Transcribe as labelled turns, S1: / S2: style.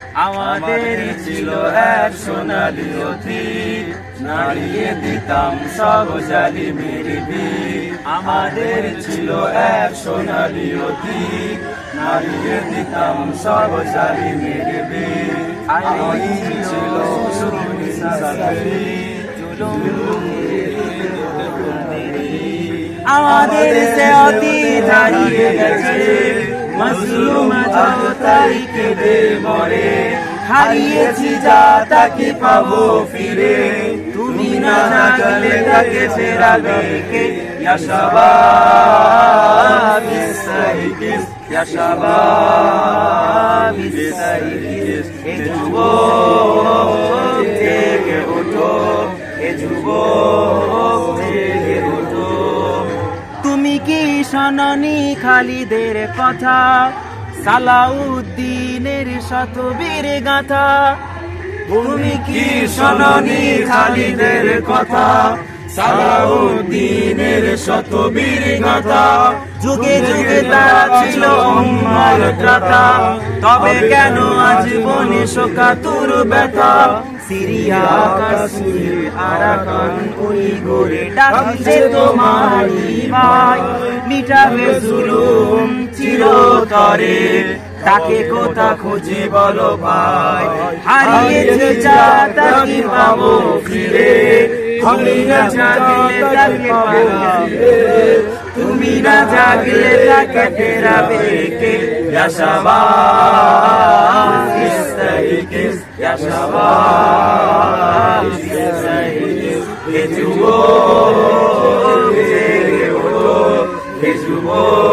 S1: আমাদের ছিল এক সোনালি অতীত। নাড়িয়ে দিতাম সব জালিমের বীর। আমাদের ছিল এক সোনালি অতীত। নাড়িয়ে দিতাম সব জালিমের বীর। আইন ছিল সাথী আমাদের সে অতীত হারিয়ে গেছে। তাই কেঁদে মরে। হারিয়েছি যা, তাকে পাবো ফিরে। তুমি না জাগলে তাকে ফেরাবে কে তুমি কি শোনি খালিদের কথা? সালাউদ্দিনের শতবীর গাথা। তুমি কি শোনি খালিদের কথা? সালাউদ্দিনের শতবীর গাথা। যুগে যুগে তারা ছিল ত্রাতা। তবে কেন আজ বনে শোকাতুর ব্যথা? সিরিয়া কাশ্মীর আরাকান ওই গোরে ডাকছে তোমারি ভাই মিটাবে জুলুম চিরতরে। তাকে কোথা খুঁজে বলো ভাই। হারিয়েছে যা তাকে পাবো ফিরে। তুমি না জাগলে তাকে পাবে তুমি না জাগলে তাকে ফেরাবে কে? ইয়া শাবাব ইস্তাইকিস ইয়া শাবাব ইস্তাইকিস হে যুবক হে যুবক।